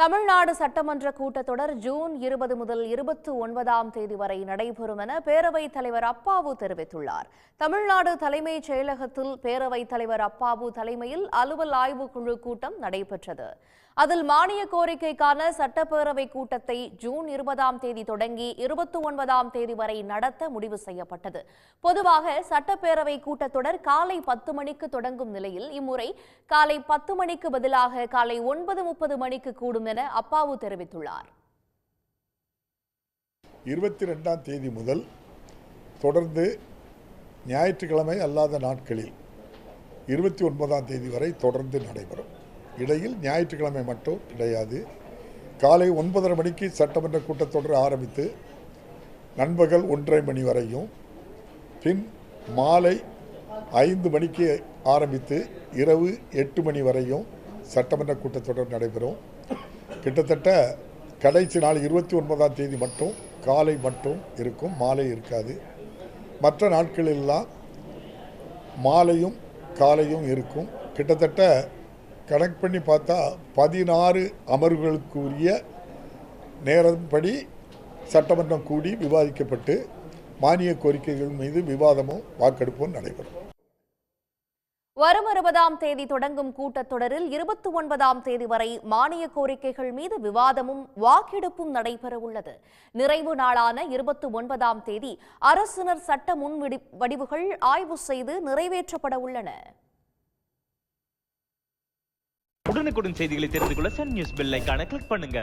தமிழ்நாடு சட்டமன்ற கூட்டத்தொடர் ஜூன் இருபது முதல் இருபத்தி ஒன்பதாம் தேதி வரை நடைபெறும் என பேரவைத் தலைவர் அப்பாவு தெரிவித்துள்ளார். தமிழ்நாடு தலைமைச் செயலகத்தில் பேரவைத் தலைவர் அப்பாவு தலைமையில் அலுவல் ஆய்வுக் குழு கூட்டம் நடைபெற்றது. அதில் மானிய கோரிக்கைக்கான சட்டப்பேரவை கூட்டத்தை ஜூன் இருபதாம் தேதி தொடங்கி இருபத்தி ஒன்பதாம் தேதி வரை நடத்த முடிவு செய்யப்பட்டது. பொதுவாக சட்டப்பேரவை கூட்டத்தொடர் காலை பத்து மணிக்கு தொடங்கும் நிலையில் இம்முறை காலை பத்து மணிக்கு பதிலாக காலை ஒன்பது முப்பது மணிக்கு கூடும் என அப்பாவு தெரிவித்துள்ளார். இருபத்தி ரெண்டாம் தேதி முதல் தொடர்ந்து ஞாயிற்றுக்கிழமை அல்லாத நாட்களில் இருபத்தி ஒன்பதாம் தேதி வரை தொடர்ந்து நடைபெறும். இடையில் ஞாயிற்றுக்கிழமை மட்டும் கிடையாது. காலை ஒன்பதரை மணிக்கு சட்டமன்ற கூட்டத்தொடர் ஆரம்பித்து நண்பகல் ஒன்றரை மணி வரையும் பின் மாலை ஐந்து மணிக்கு ஆரம்பித்து இரவு எட்டு மணி வரையும் சட்டமன்ற கூட்டத்தொடர் நடைபெறும். கிட்டத்தட்ட கடைசி நாள் இருபத்தி ஒன்பதாம் தேதி மட்டும் காலை மட்டும் இருக்கும் மாலை இருக்காது. மற்ற நாட்களெல்லாம் மாலையும் காலையும் இருக்கும். கிட்டத்தட்ட கனெக்ட் பண்ணி பார்த்தா பதினாறு அமர்வுகளுக்குரிய நேரப்படி சட்டமன்றம் கூடி விவாதிக்கப்பட்டு மானிய கோரிக்கைகள் மீது விவாதமும் வாக்கெடுப்பும் நடைபெறும். வரும் இருபதாம் தேதி தொடங்கும் கூட்டத்தொடரில் இருபத்தி ஒன்பதாம் தேதி வரை மானிய கோரிக்கைகள் மீது விவாதமும் வாக்கெடுப்பும் நடைபெற உள்ளது. நிறைவு நாளான இருபத்தி ஒன்பதாம் தேதி அரசினர் சட்ட முன்வடி வடிவுகள் ஆய்வு செய்து நிறைவேற்றப்பட உள்ளன. உடனுக்குடன் செய்திகளை தெரிந்து கொள்ள சன் நியூஸ் பெல் கிளிக் பண்ணுங்க.